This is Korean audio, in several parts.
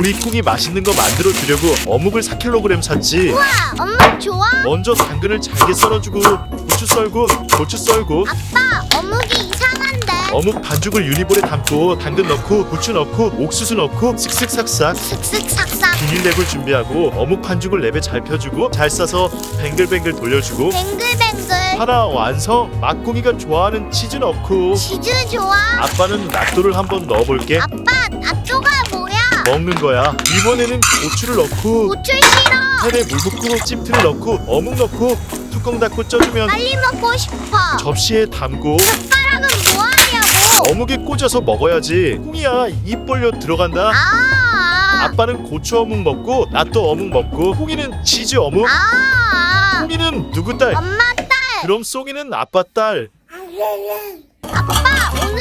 우리 꿍이 맛있는 거 만들어 주려고 어묵을 4kg 샀지. 우와 엄마 좋아. 먼저 당근을 잘게 썰어주고 고추 썰고 고추 썰고 아빠 어묵이 이상한데. 어묵 반죽을 유리볼에 담고 당근 넣고 고추 넣고 옥수수 넣고 슥슥 삭삭 슥슥삭삭. 비닐랩을 준비하고 어묵 반죽을 랩에 잘 펴주고 잘 싸서 뱅글뱅글 돌려주고 뱅글뱅글. 하나 완성. 막공이가 좋아하는 치즈 넣고 치즈 좋아. 아빠는 낫또를 한번 넣어볼게. 아빠 먹는 거야. 이번에는 고추를 넣고 고추 싫어. 팬에 물 붓고 찜틀을 넣고 어묵 넣고 뚜껑 닫고 쪄주면 빨리 먹고 싶어. 접시에 담고 숟가락은 뭐 하냐고. 어묵에 꽂아서 먹어야지. 꿍이야 입 벌려 들어간다. 아. 아빠는 고추 어묵 먹고 낫또 어묵 먹고 꿍이는 치즈 어묵. 아. 꿍이는 누구 딸? 엄마 딸. 그럼 쏙이는 아빠 딸. 아빠 뭐할 건데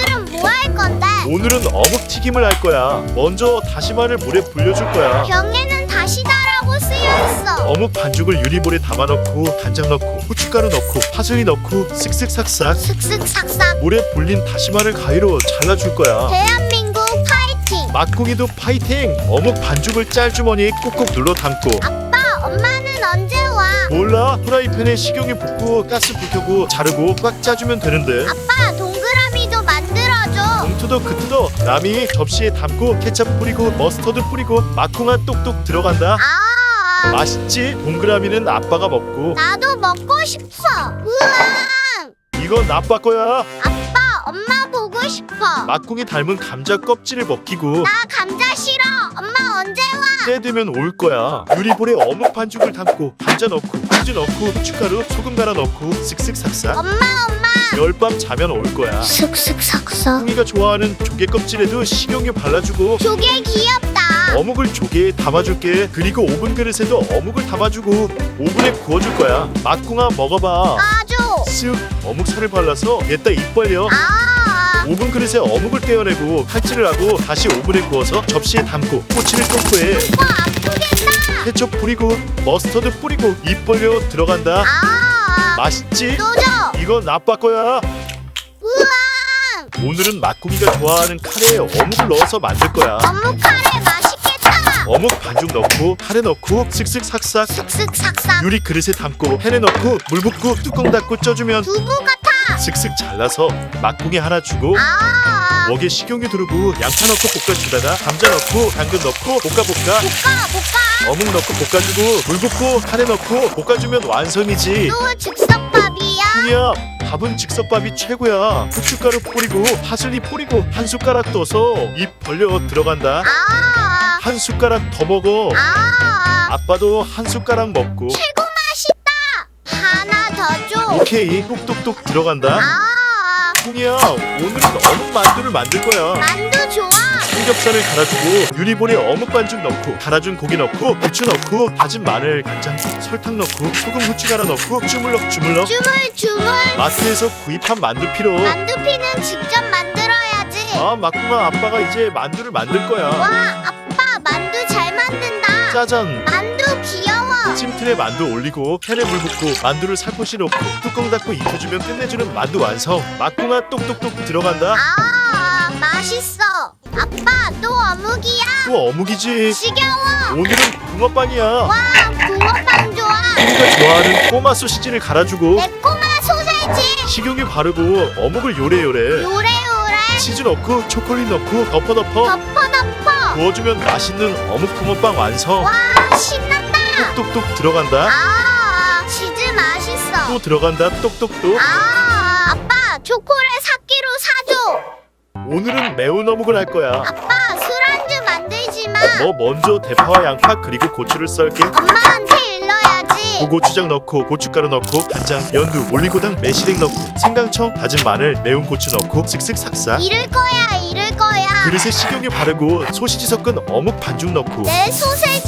오늘은 어묵 튀김을 할 거야. 먼저 다시마를 물에 불려줄 거야. 병에는 다시다라고 쓰여 있어. 어묵 반죽을 유리볼에 담아 넣고 간장 넣고 후춧가루 넣고 파슬리 넣고 슥슥 삭삭. 슥슥삭삭. 물에 불린 다시마를 가위로 잘라줄 거야. 대한민국 파이팅. 막국이도 파이팅! 어묵 반죽을 짤주머니에 꾹꾹 눌러 담고. 아빠 엄마는 언제 와? 몰라. 프라이팬에 식용유 붓고 가스 불 켜고 자르고 꽉 짜주면 되는데. 아빠 동그라미도 웅투도 그투도 남이 접시에 담고 케첩 뿌리고 머스터드 뿌리고 마콩아 똑똑 들어간다. 아. 맛있지? 동그라미는 아빠가 먹고. 나도 먹고 싶어. 우와. 이건 아빠 거야. 아빠 엄마 보고 싶어. 막궁이 닮은 감자 껍질을 벗기고. 나 감자 싫어. 엄마 언제 와? 때 되면 올 거야. 유리볼에 어묵 반죽을 담고 감자 넣고 치즈 넣고 후춧가루 소금 갈아 넣고 슥슥 삭삭. 엄마 엄마 열밤 자면 올 거야. 슥슥 삭삭. 꿍이가 좋아하는 조개 껍질에도 식용유 발라주고 조개 귀엽다. 어묵을 조개에 담아줄게. 그리고 오븐 그릇에도 어묵을 담아주고 오븐에 구워줄 거야. 막궁아 먹어봐. 아주. 쓱 어묵살을 발라서 얘따 입 벌려. 아. 오븐 그릇에 어묵을 떼어내고 칼질을 하고 다시 오븐에 구워서 접시에 담고 꼬치를 똥꼬에 와 아프겠다. 케첩 뿌리고 머스터드 뿌리고 입 벌려 들어간다. 아. 맛있지? 노죠 이건 아빠 거야. 우와! 오늘은 막국이가 좋아하는 카레에 어묵을 넣어서 만들 거야. 어묵 카레 맛있겠다! 어묵 반죽 넣고 카레 넣고 슥슥 삭삭. 슥슥삭삭. 유리 그릇에 담고 팬에 넣고 물 붓고 뚜껑 닫고 쪄주면 두부 같아! 슥슥 잘라서 막국이 하나 주고 아! 웍에 식용유 두르고 양파 넣고 볶아주다가 감자 넣고 당근 넣고 볶아 볶아. 볶아 볶아! 어묵 넣고 볶아주고 물 붓고 카레 넣고 볶아주면 완성이지. 또 즉석밥이야. 야 밥은 즉석밥이 최고야. 후춧가루 뿌리고 파슬리 뿌리고 한 숟가락 떠서 입 벌려 들어간다. 아. 한 숟가락 더 먹어. 아. 아빠도 한 숟가락 먹고. 최고 맛있다. 하나 더 줘. 오케이. 똑똑똑 들어간다. 아. 콩이야 오늘은 어묵 만두를 만들 거야. 만두 좋아 삼겹살을 갈아주고 유리볼에 어묵 반죽 넣고 갈아준 고기 넣고 부추 넣고 다진 마늘 간장 설탕 넣고 소금 후추 갈아 넣고 주물럭 주물럭. 주물 주물. 마트에서 구입한 만두피로. 만두피는 직접 만들어야지. 아 막구마 아빠가 이제 만두를 만들 거야. 와 아빠 만두 잘 만든다. 짜잔. 만두 귀여워. 찜틀에 만두 올리고 팬에 물 붓고 만두를 살포시 넣고 뚜껑 닫고 익혀주면 끝내주는 만두 완성. 막구마 똑똑똑 들어간다. 아 맛있어 아빠 또 어묵이야? 또 어묵이지. 지겨워. 오늘은 붕어빵이야. 와 붕어빵 좋아. 우리가 좋아하는 꼬마 소시지를 갈아주고 매콤한 소세지. 식용유 바르고 어묵을 요래요래. 요래요래. 치즈 넣고 초콜릿 넣고 덮어 덮어. 덮어 덮어. 구워주면 맛있는 어묵 붕어빵 완성. 와 신난다. 똑똑똑 들어간다. 아 치즈 맛있어. 또 들어간다. 똑똑똑 아 아빠 초콜릿 4끼로 사줘 오늘은 매운 어묵을 할 거야. 아빠 술안주 만들지 마. 너 먼저 대파와 양파 그리고 고추를 썰게. 엄마한테 일러야지. 고고추장 넣고 고춧가루 넣고 간장 연두 올리고당 매실액 넣고 생강청 다진 마늘 매운 고추 넣고 슥슥 삭삭. 이럴 거야 이럴 거야. 그릇에 식용유 바르고 소시지 섞은 어묵 반죽 넣고. 내 소세지다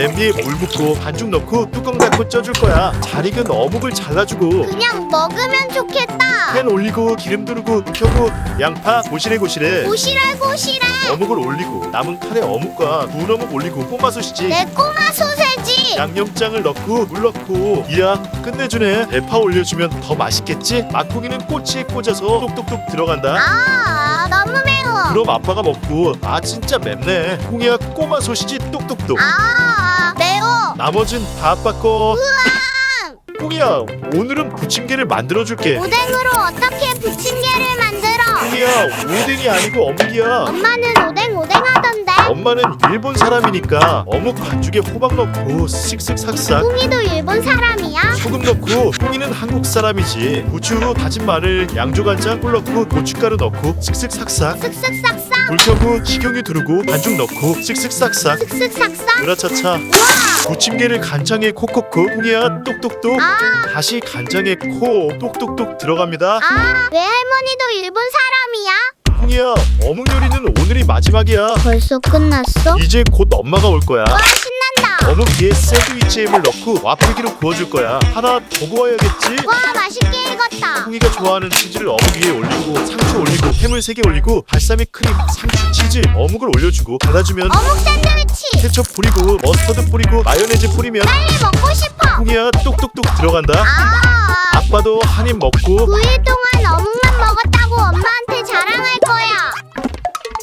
냄비에 물 붓고 반죽 넣고 뚜껑 닫고 쪄줄 거야. 잘 익은 어묵을 잘라주고 그냥 먹으면 좋겠다. 팬 올리고 기름 두르고 켜고 양파 고시래 고시래 고시래 고시래 어묵을 올리고 남은 카레 어묵과 구운 어묵 올리고 꼬마 소시지. 내 꼬마 소세지. 양념장을 넣고 물 넣고 이야 끝내주네. 대파 올려주면 더 맛있겠지? 막고기는 꼬치에 꽂아서 똑똑똑 들어간다. 아 너무 매워. 그럼 아빠가 먹고 아 진짜 맵네. 홍이야 꼬마 소시지 똑똑똑 아 나머진 다거 홍이야 오늘은 부침개를 만들어줄게. 오뎅으로 어떻게 부침개를 만들어? 홍이야 오뎅이 아니고 어묵이야. 엄마는 오뎅 오뎅 하던데. 엄마는 일본 사람이니까 어묵 반죽에 호박 넣고 슥슥 삭삭. 뿡이도 일본 사람이야? 소금 넣고 홍이는 한국 사람이지. 부추 다진 마늘 양조 간장 꿀 넣고 고춧가루 넣고 슥슥 삭삭. 쓱쓱 싹 싹불 켜고 식용유 두르고 반죽 넣고 슥슥 삭삭 쓱쓱 싹싹? 으라차차. 부침개를 간장에 콕콕콕 홍이야 똑똑똑. 아, 다시 간장에 코 똑똑똑 들어갑니다. 아 외할머니도 일본 사람이야? 홍이야 어묵 요리는 오늘이 마지막이야. 벌써 끝났어? 이제 곧 엄마가 올 거야 어묵 위에 샌드위치햄을 넣고 와플기로 구워줄 거야. 하나 더 구워야겠지? 와 맛있게 익었다. 홍이가 좋아하는 치즈를 어묵 위에 올리고 상추 올리고 해물 3개 올리고 발사믹 크림, 상추, 치즈, 어묵을 올려주고 받아주면 어묵 샌드위치. 케첩 뿌리고 머스터드 뿌리고 마요네즈 뿌리면 빨리 먹고 싶어. 홍이야 뚝뚝뚝 들어간다. 아. 아빠도 한 입 먹고 9일 동안 어묵만 먹었다고 엄마한테 자랑할 거야.